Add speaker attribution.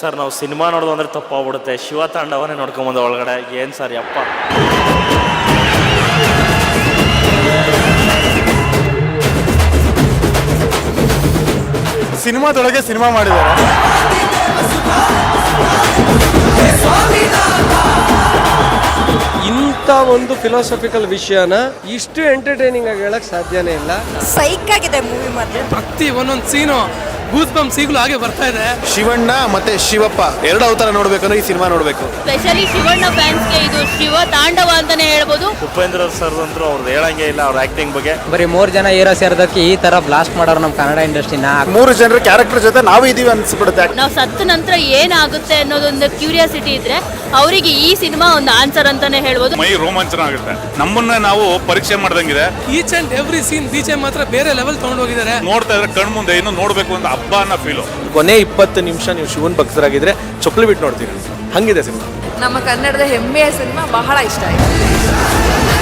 Speaker 1: Sir ನಾವು cinema ನೋಡೋದು ಅಂದರೆ ತಪ್ಪಾಗ್ಬಿಡುತ್ತೆ. ಶಿವ ತಾಂಡವನೇ ನೋಡ್ಕೊಂಬಂದ ಒಳಗಡೆ. ಏನು ಸರ್ ಯಪ್ಪ.
Speaker 2: ಸಿನಿಮಾದೊಳಗೆ ಸಿನಿಮಾ ಮಾಡಿದ್ದಾರೆ.
Speaker 3: ಇಂಥ ಒಂದು ಫಿಲಾಸಫಿಕಲ್ ವಿಷಯನ ಇಷ್ಟು ಎಂಟರ್ಟೈನಿಂಗ್ ಆಗಿ ಹೇಳಕ್ ಸಾಧ್ಯನೇ ಇಲ್ಲ.
Speaker 4: ಸೈಕ್ ಆಗಿದೆ ಮೂವಿ ಮಾತ್ರ.
Speaker 5: ಪ್ರತಿ ಒಂದೊಂದು ಸೀನು ಗೂಸ್ ಸಿಗ್ಲು ಈಗಲೂ ಹಾಗೆ ಬರ್ತಾ ಇದೆ.
Speaker 2: ಶಿವಣ್ಣ ಮತ್ತೆ ಶಿವಪ್ಪ ಎರಡು ಅವತಾರ ನೋಡ್ಬೇಕಂದ್ರೆ ಈ ಸಿನಿಮಾ ನೋಡ್ಬೇಕು.
Speaker 6: ಸ್ಪೆಷಲಿ ಶಿವಣ್ಣ ಫ್ಯಾನ್ಸ್ಗೆ ಇದು ಶಿವ ತಾಂಡವ ಅಂತಾನೆ ಹೇಳ್ಬೋದು.
Speaker 1: ಉಪೇಂದ್ರ ಸರ್ ಅಂತೂ ಅವ್ರದ್ದು ಹೇಳಂಗೆ ಇಲ್ಲ ಅವ್ರ ಆಕ್ಟಿಂಗ್ ಬಗ್ಗೆ.
Speaker 7: ಬರೀ ಮೂರ್ ಜನ ಹೀರೋ ಸೇರದಕ್ಕೆ ಈ ತರ ಬ್ಲಾಸ್ಟ್ ಮಾಡೋರು ನಮ್ಮ ಕನ್ನಡ ಇಂಡಸ್ಟ್ರಿನ
Speaker 2: ಮೂರು ಜನರ ಕ್ಯಾರೆಕ್ಟರ್ ಜೊತೆ ನಾವು ಇದೀವಿ ಅನ್ಸ್ಬಿಡುತ್ತೆ.
Speaker 6: ನಾವು ಸತ್ತ ನಂತರ ಏನಾಗುತ್ತೆ ಅನ್ನೋದೊಂದು ಕ್ಯೂರಿಯಾಸಿಟಿ ಇದ್ರೆ ಅವರಿಗೆ ಈ ಸಿನಿಮಾ ಒಂದು ಆನ್ಸರ್ ಅಂತಾನೆ ಹೇಳ್ಬೋದು.
Speaker 8: ಮೈ ರೋಮಾಂಚನ ಆಗುತ್ತೆ ನಮ್ಮನ್ನ ನಾವು ಪರೀಕ್ಷೆ ಮಾಡ್ದಂಗಿದೆ.
Speaker 5: Each and every scene DJ ಮಾತ್ರ ಬೇರೆ ಲೆವೆಲ್ ತಗೊಂಡೋಗಿದ್ದಾರೆ
Speaker 8: ನೋಡ್ತಾ ಇದ್ರೆ ಕಣ್ ಮುಂದೆ ಇನ್ನು ನೋಡ್ಬೇಕು ಅಂತ ಹಬ್ಬ ಅನ್ನೋ ಫೀಲು
Speaker 2: ಕೊನೆ ಇಪ್ಪತ್ತು ನಿಮಿಷ ನೀವು ಶಿವನ್ ಭಕ್ತರಾಗಿದ್ರೆ ಚೊಕ್ಲಿ ಬಿಟ್ಟು ನೋಡ್ತೀರಿ. ಹಂಗಿದೆ ಸಿನಿಮಾ.
Speaker 4: ನಮ್ಮ ಕನ್ನಡದ ಹೆಮ್ಮೆಯ ಸಿನಿಮಾ ಬಹಳ ಇಷ್ಟ ಆಯ್ತು.